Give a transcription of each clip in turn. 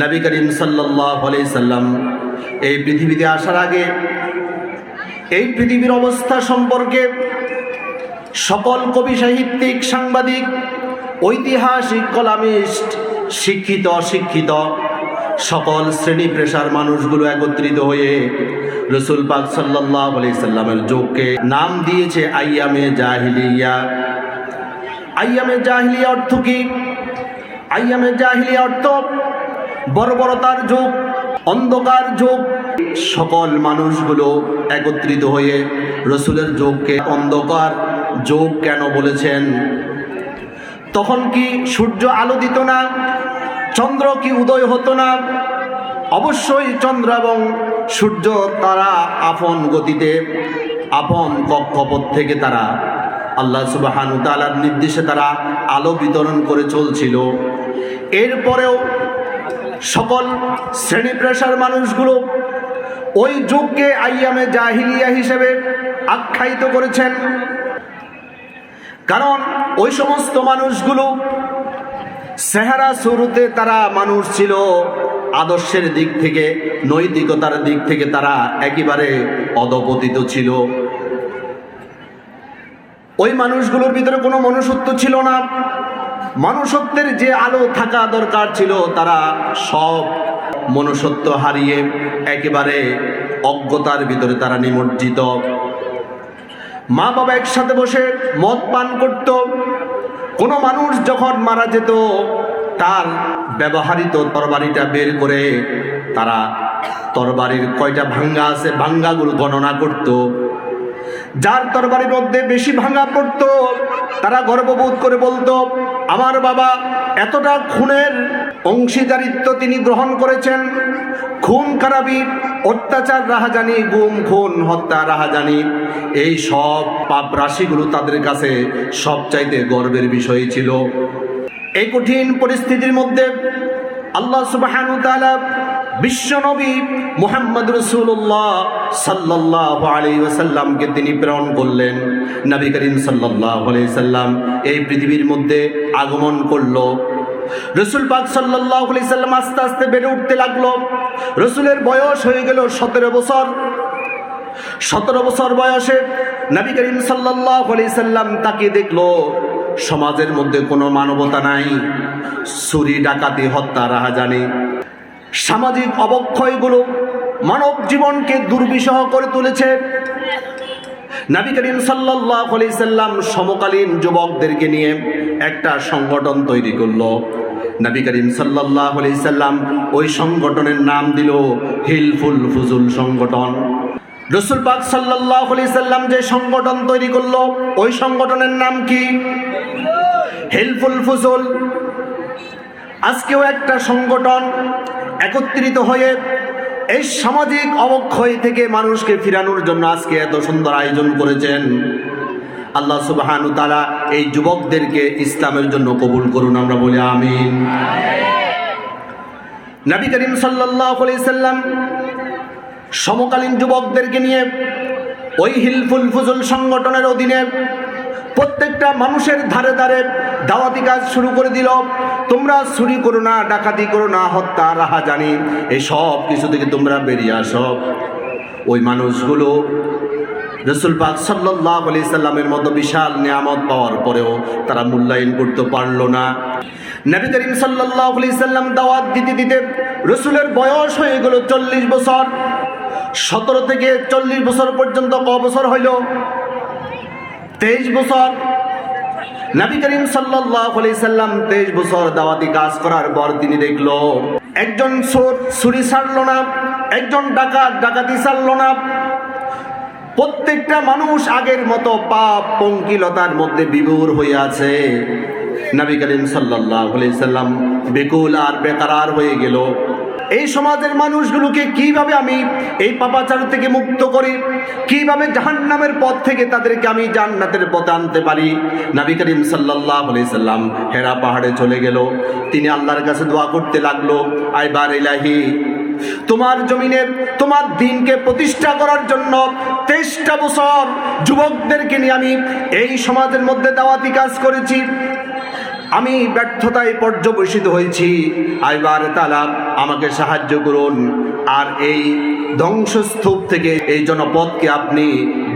নবী করিম সাল্লাম এই পৃথিবীতে আসার আগে এই পৃথিবীর অবস্থা সম্পর্কে সকল কবি সাহিত্যিক, সাংবাদিক, ঐতিহাসিক কলামিস্ট, শিক্ষিত, অশিক্ষিত সকল শ্রেণি পেশার মানুষগুলো একত্রিত হয়ে রসুল পাক সাল্লাহ সাল্লামের যোগকে নাম দিয়েছে আইয়ামে জাহিলিয়া। আইয়ামে জাহিলিয়া অর্থ কি? আইয়ামে জাহিলিয়া অর্থ বর্বরতার যুগ, অন্ধকার যুগ। সকল মানুষগুলো একত্রিত হয়ে রসুলের যোগকে অন্ধকার যোগ কেন বলেছেন? তখন কি সূর্য আলো দিত না? চন্দ্র কি উদয় হতো না? অবশ্যই চন্দ্র এবং সূর্য তারা আপন গতিতে, আপন কক্ষপথ থেকে তারা, আল্লাহ সুবাহানু তালার নির্দেশে তারা আলো বিতরণ করে চলছিল। এরপরেও সকল শ্রেণি পেশার মানুষগুলো ওই যুগকে আইয়ামে জাহিলিয়া হিসেবে আখ্যায়িত করেছেন। কারণ ওই সমস্ত মানুষগুলো সেহারা শুরুতে তারা মানুষ ছিল, আদর্শের দিক থেকে, নৈতিকতার দিক থেকে তারা একেবারে অধপতিত ছিল। ওই মানুষগুলোর ভিতরে কোনো মনুষ্যত্ব ছিল না। মনুষ্যত্বের যে আলো থাকা দরকার ছিল, তারা সব মনুষ্যত্ব হারিয়ে একেবারে অজ্ঞতার ভিতরে তারা নিমজ্জিত। মা বাবা একসাথে বসে মদ পান করত। কোনো মানুষ যখন মারা যেত, তার ব্যবহারিত তরবারিটা বের করে তারা তরবারির কয়টা ভাঙ্গা আছে, ভাঙ্গাগুলো গণনা করত। যার তরবারির মধ্যে বেশি ভাঙ্গা পড়তো, তারা গর্ববোধ করে বলতো আমার বাবা এতটা খুনের অংশীদারিত্ব তিনি গ্রহণ করেছেন। খুন খারাপি অত্যাচার রাহাজানি, গুম, খুন, হত্যা, রাহাজানি, এই সব পাপ রাশিগুলো তাদের কাছে সবচাইতে গর্বের বিষয় ছিল। এই কঠিন পরিস্থিতির মধ্যে আল্লাহ সুবাহানু তাআলা বিশ্বনবী মোহাম্মদ রসুল্লাহ সাল্লাহ আলী ওসাল্লামকে তিনি প্রেরণ করলেন। নবী করিম সাল্লাহ আলি সাল্লাম এই পৃথিবীর মধ্যে আগমন করল। রসুল পাক সাল্লাহ আলি সাল্লাম আস্তে আস্তে বেড়ে উঠতে লাগল। রসুলের বয়স হয়ে গেল সতেরো বছর। সতেরো বছর বয়সে নবী করিম সাল্লাহ আলি সাল্লাম তাকে দেখল, সমাজের মধ্যে কোনো মানবতা নাই, চুরি, ডাকাতি, হত্যা, রাহাজানি। সামাজিক অবক্ষয়গুলো মানব জীবনকে দুর্বিষহ করে তুলেছে। নবী করিম সাল্লাহ সাল্লাম সমকালীন যুবকদেরকে নিয়ে একটা সংগঠন তৈরি করল। নবী করিম সাল্লাহ সাল্লাম ওই সংগঠনের নাম দিল হিলফুল ফুজুল সংগঠন। রসুল পাক সাল্লাহ সাল্লাম যে সংগঠন তৈরি করল, ওই সংগঠনের নাম কি? হেলফুল ফুজুল। আজকেও একটা সংগঠন একত্রিত হয়ে এই সামাজিক অবক্ষয় থেকে মানুষকে ফিরানোর জন্য আজকে এত সুন্দর আয়োজন করেছেন। আল্লাহ সুবাহানু তারা এই যুবকদেরকে ইসলামের জন্য কবুল করুন, আমরা বলি আমিন। নবী করিম সাল্লাম সমকালীন যুবকদেরকে নিয়ে ওই হিলফুল ফুজুল সংগঠনের অধীনে প্রত্যেকটা মানুষের ধারে ধারে দাওয়াতি কাজ শুরু করে দিল। তোমরা চুরি করো না, ডাকাতি করো না, হত্যা রাহা জানি এই সব কিছু থেকে তোমরা বেরিয়ে আসো। ওই মানুষগুলো রসুল পাক সাল্লাহ আলি সাল্লামের মতো বিশাল নিয়ামত পাওয়ার পরেও তারা মূল্যায়ন করতে পারল না। নবী করিম সাল্লাহ আলি সাল্লাম দাওয়াত দিতে দিতে রসুলের বয়স হয়ে গেল চল্লিশ বছর। সতেরো থেকে চল্লিশ বছর পর্যন্ত ক বছর হইল। তেইশ বছর। নবী করিম সাল্লাম তেইশ বছর দাওয়াতি কাজ করার পর তিনি দেখল, একজন চোর ছুরি ছাড়লো না, একজন ডাকাত ডাকাতি ছাড়লো না। প্রত্যেকটা মানুষ আগের মতো পাপ পঙ্কিলতার মধ্যে বিভোর হয়ে আছে। নবী করিম সাল্লাহ সাল্লাম বেকুল আর বেকার হয়ে গেল। এই সমাজের মানুষগুলোকে কীভাবে আমি এই পাপাচার থেকে মুক্ত করি? কীভাবে জাহান্নামের পথ থেকে তাদেরকে আমি জান্নাতের পথে আনতে পারি? নবী করিম সাল্লাহ সাল্লাম হেরা পাহাড়ে চলে গেল। তিনি আল্লাহর কাছে দোয়া করতে লাগল আইবার ইলাহি, তোমার জমিনে তোমার দিনকে প্রতিষ্ঠা করার জন্য তেইশটা বছর যুবকদেরকে নিয়ে আমি এই সমাজের মধ্যে দাওয়াতি কাজ করেছি। আমি ব্যর্থতায় পর্যবসিত হয়েছি। আইবার তালা আমাকে সাহায্য করুন। আর এই ধ্বংসস্তূপ থেকে এই জনপদকে আপনি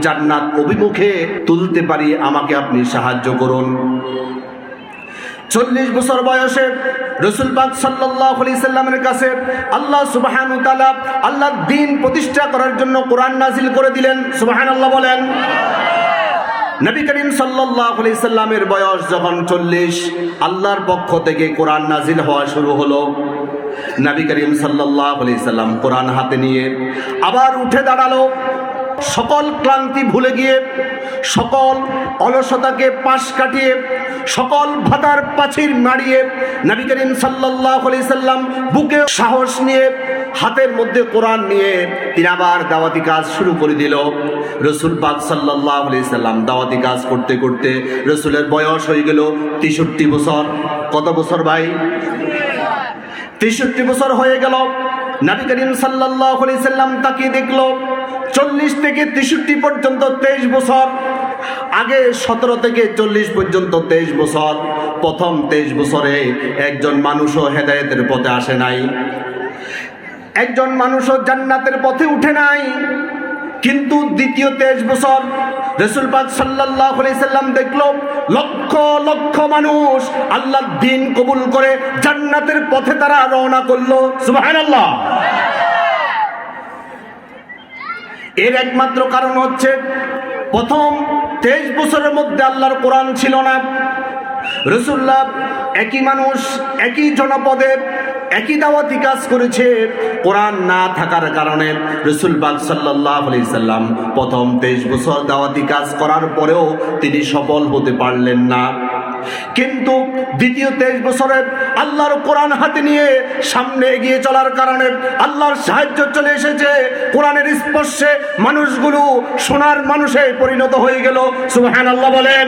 জান্নাত অভিমুখে তুলতে পারি, আমাকে আপনি সাহায্য করুন। চল্লিশ বছর বয়সে রসুল পাক সাল্লাহ সাল্লামের কাছে আল্লাহ সুবাহান আল্লাহ দিন প্রতিষ্ঠা করার জন্য কোরআন নাজিল করে দিলেন। সুবাহান আল্লাহ বলেন। নবী করিম সাল্লামের বয়স যখন চল্লিশ, আল্লাহর পক্ষ থেকে কোরআন নাজিল হওয়া শুরু হলো। নবী করিম সাল্লাহ সাল্লাম কোরআন হাতে নিয়ে আবার উঠে দাঁড়াল। সকল ক্লান্তি ভুলে গিয়ে, সকল অলসতাকে পাশ কাটিয়ে, সকল ভাতার পাচির মারিয়ে নবী করিম সাল্লাহ সাল্লাম বুকে সাহস নিয়ে হাতের মধ্যে কোরআন নিয়ে তিনি আবার দাওয়াতি কাজ শুরু করে দিল। রসুল পাক সাল্লাহ সাল্লাম দাওয়াতি কাজ করতে করতে রসুলের বয়স হয়ে গেল তেষট্টি বছর। কত বছর ভাই? তেষট্টি বছর হয়ে গেল। নবী করিম সাল্লাহ সাল্লাম তাকে দেখল। চল্লিশ থেকে তেষট্টি পর্যন্ত তেইশ বছর। আগে সতেরো থেকে চল্লিশ পর্যন্ত তেইশ বছর। প্রথম তেইশ বছরে একজন মানুষও হেদায়েতের পথে আসে নাই। একজন মানুষও জান্নাতের পথে উঠে নাই। কিন্তু দ্বিতীয় তেইশ বছর রসুল পাক সাল্লাহ সাল্লাম দেখল, লক্ষ লক্ষ মানুষ আল্লাহ দিন কবুল করে জান্নাতের পথে তারা রওনা করল। সুবাহান আল্লাহ এর একমাত্র কারণ হচ্ছে, প্রথম তেইশ বছরের মধ্যে আল্লাহর কোরআন ছিল না। রসুল্লাহ একই মানুষ, একই জনপদে একই দাওয়াতি কাজ করেছে। কোরআন না থাকার কারণে রসুল বাগ সাল্লাহ সাল্লাম প্রথম তেইশ বছর দাওয়াতি কাজ করার পরেও তিনি সফল হতে পারলেন না। কিন্তু দ্বিতীয় তেইশ বছরে আল্লাহর কোরআন হাতে নিয়ে সামনে এগিয়ে চলার কারণে আল্লাহর সাহায্য চলে এসেছে। কোরআনের স্পর্শে মানুষগুলো সোনার মানুষে পরিণত হয়ে গেল। সুহান আল্লাহ বলেন।